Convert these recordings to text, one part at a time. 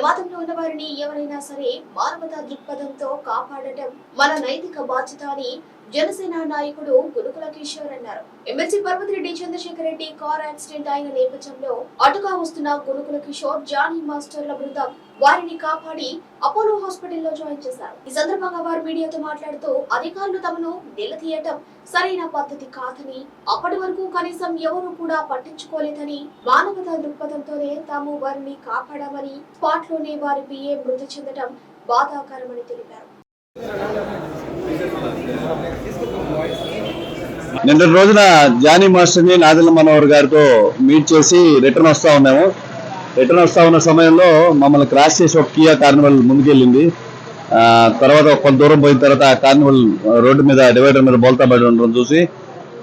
ప్రమాదంలో ఉన్న వారిని ఎవరైనా సరే మానవతా దృక్పథంతో కాపాడటం మన నైతిక బాధ్యత అని జనసేన నాయకుడు గురుకుల కిషోర్ అన్నారు. MLC Parvathareddy Chandrasekhar Reddy car accident అయిన నేపథ్యంలో అటుగా వస్తున్న గురుకుల కిషోర్ జానీ మాస్టర్ల బృందం వారిని కాపాడి అపోలో హాస్పిటల్లో జాయిన్ చేశారు. ఈ సందర్భంగా వారు మీడియాతో మాట్లాడుతూ అధికారులు తమను నిలదీయటం సరైన పద్ధతి కాదని అప్పటి వరకు కనీసం ఎవరు కూడా పట్టించుకోలేదని మానవతా దృక్పథంతోనే తాము వారిని కాపాడామని స్పాట్లోనే వారి పిఏ మృతి చెందడం బాధాకరమని తెలిపారు. నిన్న రోజున జానీ మాస్టర్ని నాదిల మనోహర్ గారితో మీట్ చేసి రిటర్న్ వస్తూ ఉన్నాము. రిటర్న్ వస్తూ ఉన్న సమయంలో మమ్మల్ని క్రాస్ చేసి ఒక కియా కార్నివల్ ముందుకెళ్ళింది. తర్వాత కొంత దూరం పోయిన తర్వాత ఆ కార్నివల్ రోడ్డు మీద డివైడర్ మీద బోల్తా పడి ఉండడం చూసి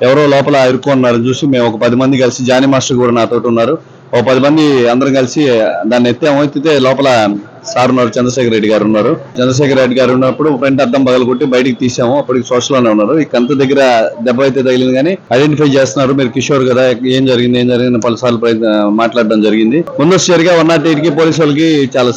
ఎవరో లోపల ఇరుక్కున్నారు చూసి మేము ఒక పది మంది కలిసి జానీ మాస్టర్ కూడా నాతో ఉన్నారు. ఓ పది మంది అందరం కలిసి దాన్ని ఎత్తాము ఎత్తితే లోపల సార్ ఉన్నారు చంద్రశేఖర్ రెడ్డి గారు ఉన్నారు. చంద్రశేఖర్ రెడ్డి గారు ఉన్నప్పుడు ఫ్రంట్ అద్దం పగలు కొట్టి బయటికి తీసాము అప్పటికి సోషల్లోనే ఉన్నారు. ఈ కంత దగ్గర దెబ్బ అయితే తగిలింది కానీ ఐడెంటిఫై చేస్తున్నారు. మీరు కిషోర్ కదా ఏం జరిగింది ఏం జరిగింది పలుసార్లు మాట్లాడడం జరిగింది. ముందస్తుగా వన్ నాట్ ఎయిట్కి పోలీసు వాళ్ళకి చాలా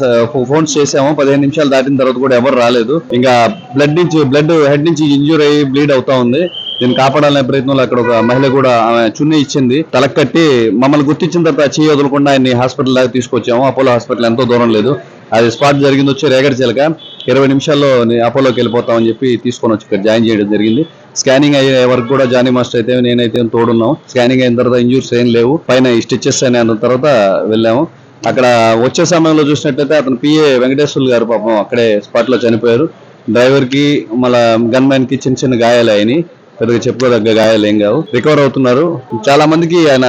ఫోన్స్ చేసాము పదిహేను నిమిషాలు దాటిన తర్వాత కూడా ఎవరు రాలేదు. ఇంకా బ్లడ్ నుంచి బ్లడ్ హెడ్ నుంచి ఇంజూర్ అయ్యి బ్లీడ్ అవుతా ఉంది. దీన్ని కాపాడాలనే ప్రయత్నంలో అక్కడ ఒక మహిళ కూడా ఆమె చున్నీ ఇచ్చింది. తలకు కట్టి మమ్మల్ని గుర్తించిన తర్వాత చేయి వదలకుండా ఆయన్ని హాస్పిటల్ దాకా తీసుకొచ్చాము. అపోలో హాస్పిటల్ ఎంతో దూరం లేదు. అది స్పాట్ జరిగింది వచ్చి రేగడి చిలక ఇరవై నిమిషాల్లో అపోలోకి వెళ్ళిపోతామని చెప్పి తీసుకొని వచ్చి ఇక్కడ జాయిన్ చేయడం జరిగింది. స్కానింగ్ అయ్యే వరకు కూడా జానీ మాస్టర్ అయితే నేనైతే తోడున్నాం. స్కానింగ్ అయిన తర్వాత ఇంజూర్స్ ఏం లేవు. పైన స్టిచ్చెస్ అయిన తర్వాత వెళ్ళాము. అక్కడ వచ్చే సమయంలో చూసినట్లయితే అతను పిఏ వెంకటేశ్వర్లు గారు పాపం అక్కడే స్పాట్లో చనిపోయారు. డ్రైవర్కి మళ్ళా గన్కి చిన్న చిన్న గాయాలు అయినాయి. పెద్దగా చెప్పుకోదగ్గ గాయాలు ఏం కావు. రికవర్ అవుతున్నారు. చాలా మందికి ఆయన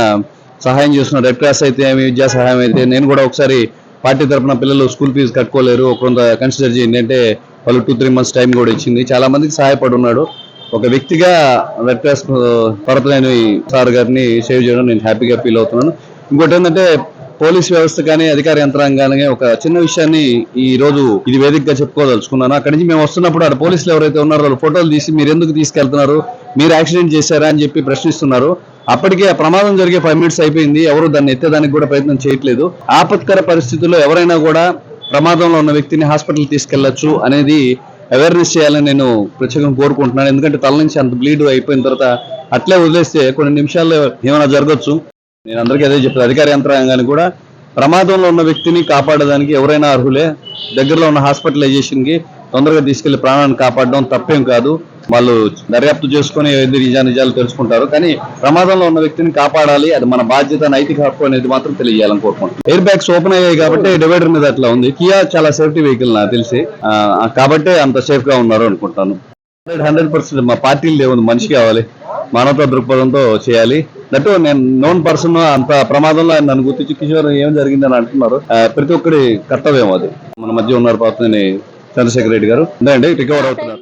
సహాయం చేస్తున్నారు. రెడ్ క్రాస్ అయితే ఏమి విద్యా సహాయం అయితే. నేను కూడా ఒకసారి పార్టీ తరఫున పిల్లలు స్కూల్ ఫీజు కట్టుకోలేరు. కొంత కన్సిడర్ చేయండి అంటే వాళ్ళు టూ త్రీ మంత్స్ టైం కూడా ఇచ్చింది. చాలా మందికి సహాయపడి ఉన్నాడు ఒక వ్యక్తిగా రెడ్ క్రాస్ పరతలేని సార్ గారిని సేవ్ చేయడం నేను హ్యాపీగా ఫీల్ అవుతున్నాను. ఇంకోటి ఏంటంటే పోలీస్ వ్యవస్థ కానీ అధికార యంత్రాంగానే ఒక చిన్న విషయాన్ని ఈ రోజు ఇది వేదికగా చెప్పుకోదలుచుకున్నాను. అక్కడి నుంచి మేము వస్తున్నప్పుడు అక్కడ పోలీసులు ఎవరైతే ఉన్నారో వాళ్ళు ఫోటోలు తీసి మీరు ఎందుకు తీసుకెళ్తున్నారు? మీరు యాక్సిడెంట్ చేశారా? అని చెప్పి ప్రశ్నిస్తున్నారు. అప్పటికే ఆ ప్రమాదం జరిగే ఫైవ్ మినిట్స్ అయిపోయింది. ఎవరు దాన్ని ఎత్తేదానికి కూడా ప్రయత్నం చేయట్లేదు. ఆపత్కర పరిస్థితుల్లో ఎవరైనా కూడా ప్రమాదంలో ఉన్న వ్యక్తిని హాస్పిటల్ తీసుకెళ్ళొచ్చు అనేది అవేర్నెస్ చేయాలని నేను ప్రత్యేకంగా కోరుకుంటున్నాను. ఎందుకంటే తల నుంచి అంత బ్లీడ్ అయిపోయిన తర్వాత అట్లే వదిలేస్తే కొన్ని నిమిషాల్లో ఏమైనా జరగచ్చు. నేను అందరికీ అదే చెప్పాను అధికార యంత్రాంగాన్ని కూడా ప్రమాదంలో ఉన్న వ్యక్తిని కాపాడడానికి ఎవరైనా అర్హులే? దగ్గరలో ఉన్న హాస్పిటలైజేషన్కి తొందరగా తీసుకెళ్ళి ప్రాణాన్ని కాపాడడం తప్పేం కాదు. వాళ్ళు దర్యాప్తు చేసుకుని ఏది నిజా నిజాలు తెలుసుకుంటారు. కానీ ప్రమాదంలో ఉన్న వ్యక్తిని కాపాడాలి. అది మన బాధ్యత నైతిక హక్కు అనేది మాత్రం తెలియజేయాలని కోరుకుంటున్నాను. ఎయిర్ బ్యాగ్స్ ఓపెన్ అయ్యాయి కాబట్టి డివైడర్ మీద అట్లా ఉంది. కియా చాలా సేఫ్టీ వెహికల్ నాకు తెలిసి. కాబట్టి కాబట్టే అంత సేఫ్గా ఉన్నారు అనుకుంటాను. హండ్రెడ్ హండ్రెడ్ పర్సెంట్ మా పార్టీలు లేవు. మనిషి కావాలి. మానవతా దృక్పథంతో చేయాలి. దట్టు నేను నోన్ పర్సన్ అంత ప్రమాదంలో ఆయన నన్ను గుర్తించి కిషోర్ ఏం జరిగిందని అంటున్నారు. ప్రతి ఒక్కరి కర్తవ్యం అది. మన మధ్య ఉన్నారు పాత్రని చంద్రశేఖర్ రెడ్డి గారు. అంతే రికవర్ అవుతున్నారు.